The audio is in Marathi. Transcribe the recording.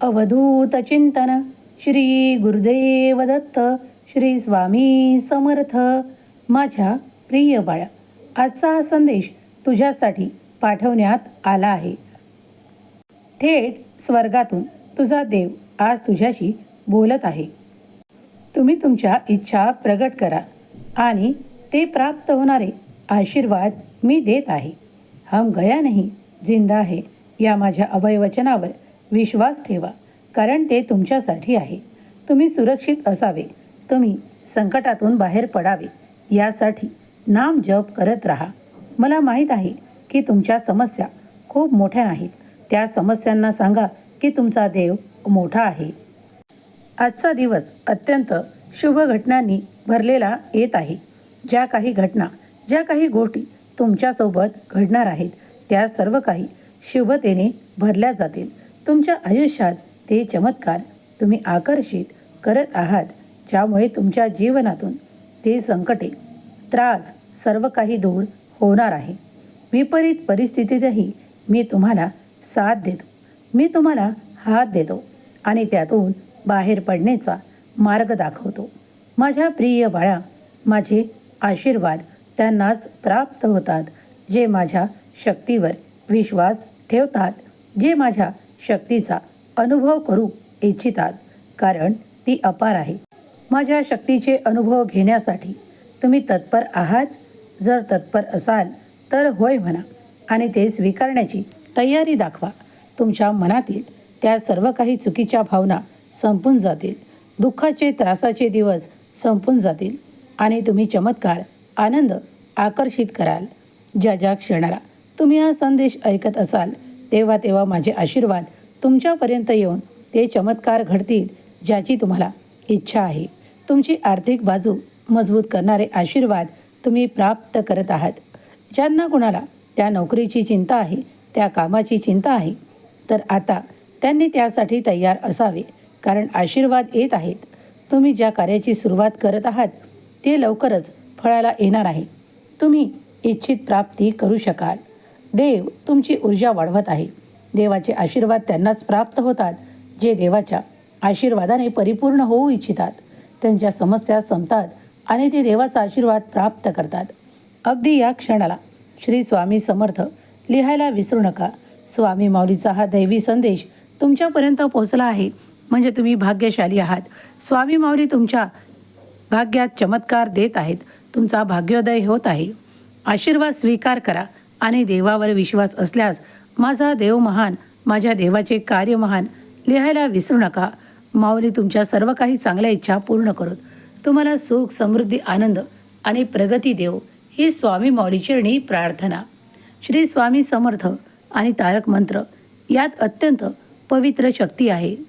अवधूत चिंतन श्री गुरुदेव दत्त श्री स्वामी समर्थ. माझ्या प्रिय बाळा आजचा हा संदेश तुझ्यासाठी पाठवण्यात आला आहे. थेट स्वर्गातून तुझा देव आज तुझ्याशी बोलत आहे. तुम्ही तुमच्या इच्छा प्रगट करा आणि ते प्राप्त होणारे आशीर्वाद मी देत आहे. हम गया नाही जिंदा आहे या माझ्या अभयवचनावर विश्वास ठेवा कारण ते तुमच्यासाठी आहे. तुम्ही सुरक्षित असावे. तुम्ही संकटातून बाहेर पडावे. यासाठी नाम जप करत राहा. मला माहीत आहे की तुमच्या समस्या खूप मोठ्या नाहीत त्या समस्यांना सांगा की तुमचा देव मोठा आहे. आजचा दिवस अत्यंत शुभ घटनांनी भरलेला येत आहे. ज्या काही घटना ज्या काही गोष्टी तुमच्यासोबत घडणार आहेत त्या सर्व काही शुभतेने भरल्या जातील. तुमच्या आयुष्यात ते चमत्कार तुम्ही आकर्षित करत आहात ज्यामुळे तुमच्या जीवनातून ते संकटे त्रास सर्व काही दूर होणार आहे. विपरीत परिस्थितीतही मी तुम्हाला साथ देतो. मी तुम्हाला हात देतो आणि त्यातून बाहेर पडण्याचा मार्ग दाखवतो. माझ्या प्रिय बाळा माझे आशीर्वाद त्यांनाच प्राप्त होतात जे माझ्या शक्तीवर विश्वास ठेवतात जे माझ्या शक्तीचा अनुभव करू इच्छितात कारण ती अपार आहे. माझ्या शक्तीचे अनुभव घेण्यासाठी तुम्ही तत्पर आहात. जर तत्पर असाल तर होय म्हणा आणि ते स्वीकारण्याची तयारी दाखवा. तुमच्या मनातील त्या सर्व काही चुकीच्या भावना संपून जातील. दुःखाचे त्रासाचे दिवस संपून जातील आणि तुम्ही चमत्कार आनंद आकर्षित कराल. ज्या ज्या क्षणाला तुम्ही हा संदेश ऐकत असाल तेव्हा तेव्हा माझे आशीर्वाद तुमच्यापर्यंत येऊन ते चमत्कार घडतील ज्याची तुम्हाला इच्छा आहे. तुमची आर्थिक बाजू मजबूत करणारे आशीर्वाद तुम्ही प्राप्त करत आहात. ज्यांना कुणाला त्या नोकरीची चिंता आहे त्या कामाची चिंता आहे तर आता त्यांनी त्यासाठी तयार असावे कारण आशीर्वाद येत आहेत. तुम्ही ज्या कार्याची सुरुवात करत आहात ते लवकरच फळाला येणार आहे. तुम्ही इच्छित प्राप्ती करू शकाल. देव तुमची ऊर्जा वाढवत आहे. देवाचे आशीर्वाद त्यांनाच प्राप्त होतात जे देवाच्या आशीर्वादाने परिपूर्ण होऊ इच्छितात. त्यांच्या समस्या संपतात आणि ते देवाचा आशीर्वाद प्राप्त करतात. अगदी या क्षणाला श्री स्वामी समर्थ लिहायला विसरू नका. स्वामी माऊलीचा हा दैवी संदेश तुमच्यापर्यंत पोहोचला आहे. म्हणजे तुम्ही भाग्यशाली आहात. स्वामी माऊली तुमच्या भाग्यात चमत्कार देत आहेत. तुमचा भाग्योदय होत आहे. आशीर्वाद स्वीकार करा. आणि देवावर विश्वास असल्यास माझा देव महान माझ्या देवाचे कार्य महान लिहायला विसरू नका. माऊली तुमच्या सर्व काही चांगल्या इच्छा पूर्ण करत. तुम्हाला सुख समृद्धी आनंद आणि प्रगती देव ही स्वामी माऊलीची चरणी प्रार्थना. श्री स्वामी समर्थ आणि तारक मंत्र यात अत्यंत पवित्र शक्ती आहे.